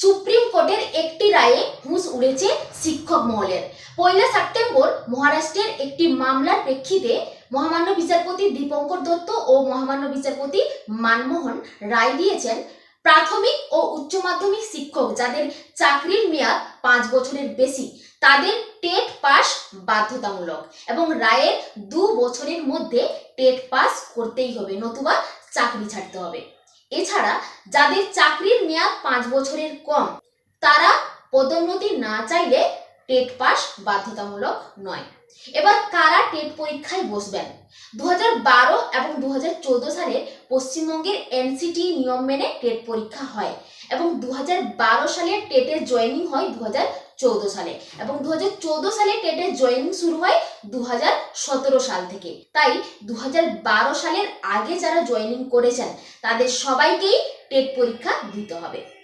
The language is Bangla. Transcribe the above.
সুপ্রিম কোর্টের একটি রায়ে হুঁশ উড়েছে শিক্ষক মহলের। পয়লা সেপ্টেম্বর মহারাষ্ট্রের একটি মামলার প্রেক্ষিতে মহামান্য বিচারপতি দীপঙ্কর দত্ত ও মহামান্য বিচারপতি মানমোহন রায় দিয়েছেন, প্রাথমিক ও উচ্চ মাধ্যমিক শিক্ষক যাদের চাকরির মেয়াদ পাঁচ বছরের বেশি, তাদের টেট পাস বাধ্যতামূলক এবং রায়ের দু বছরের মধ্যে টেট পাস করতেই হবে, নতুবা চাকরি ছাড়তে হবে। এছাড়া যাদের চাকরির মেয়াদ পাঁচ বছরের কম, তারা পদোন্নতি না চাইলে টেট পাস বাধ্যতামূলক নয়। এবার কারা টেট পরীক্ষায় বসবেন? দু বারো এবং দু হাজার চোদ্দ সালে পশ্চিমবঙ্গের এনসিটি নিয়ম মেনে টেট পরীক্ষা হয় এবং দু সালে টেটের জয়েনিং হয় দু সালে। এবং দু হাজার চৌদ্দ সালে টেটের জয়েনিং শুরু হয় দু হাজার সতেরো সাল থেকে। তাই দু হাজার বারো সালের আগে যারা জয়েনিং করেছেন, তাদের সবাইকেই টেট পরীক্ষা দিতে হবে।